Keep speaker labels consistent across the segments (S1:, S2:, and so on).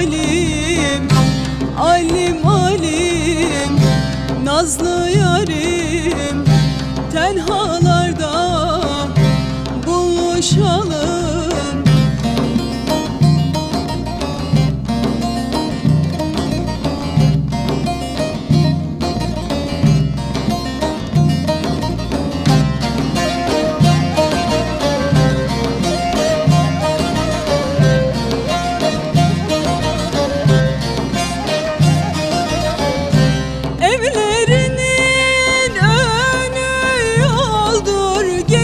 S1: alim Alim alim Nazlı yarim Tenhalar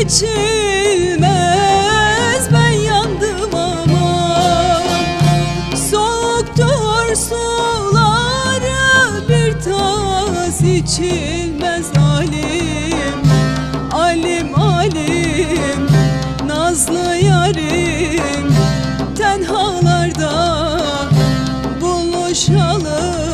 S1: geçilmez. Ben yandım ama Soğuktur suları bir tas içilmez alim. Alim alim nazlı yarim. Tenhalarda buluşalım.